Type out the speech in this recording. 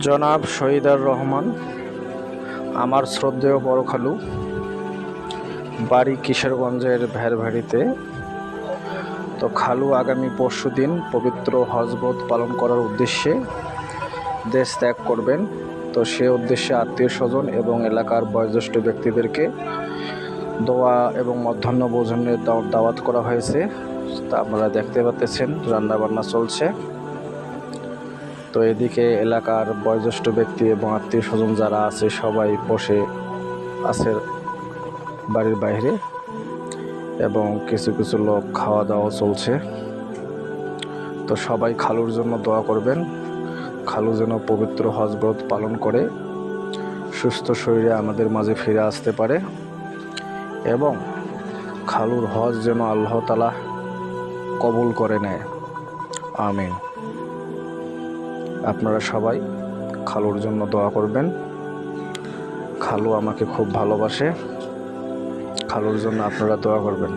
জনাব শহীদার রহমান, আমার শ্রদ্ধেয় বড় খালু বাড়ি কিশোরগঞ্জের ভ্যারভ্যারিতে তো খালু আগামী পরশু দিন পবিত্র হজরত পালন করার উদ্দেশ্যে দেশ ত্যাগ করবেন। তো সে উদ্দেশ্যে আত্মীয় স্বজন এবং এলাকার বয়োজ্যেষ্ঠ ব্যক্তিদেরকে দোয়া এবং মধ্যাহ্ন ভোজনের দাও- দাওয়াত করা হয়েছে। তা আপনারা দেখতে পাচ্ছেন, রান্নাবান্না চলছে। তো এদিকে এলাকার বয়োজ্যেষ্ঠ ব্যক্তি এবং আত্মীয় স্বজন যারা আছে, সবাই বসে আছে বাড়ির বাইরে এবং কিছু কিছু লোক খাওয়া দাওয়া চলছে। তো সবাই খালুর জন্য দোয়া করবেন। খালু যেন পবিত্র হজব্রত পালন করে, সুস্থ শরীরে আমাদের মাঝে ফিরে আসতে পারে এবং খালুর হজ যেন আল্লাহ তালা কবুল করে নেয়। আমিন। আপনারা সবাই খালুর জন্য দোয়া করবেন। খালু আমাকে খুব ভালোবাসে। খালুর জন্য আপনারা দোয়া করবেন।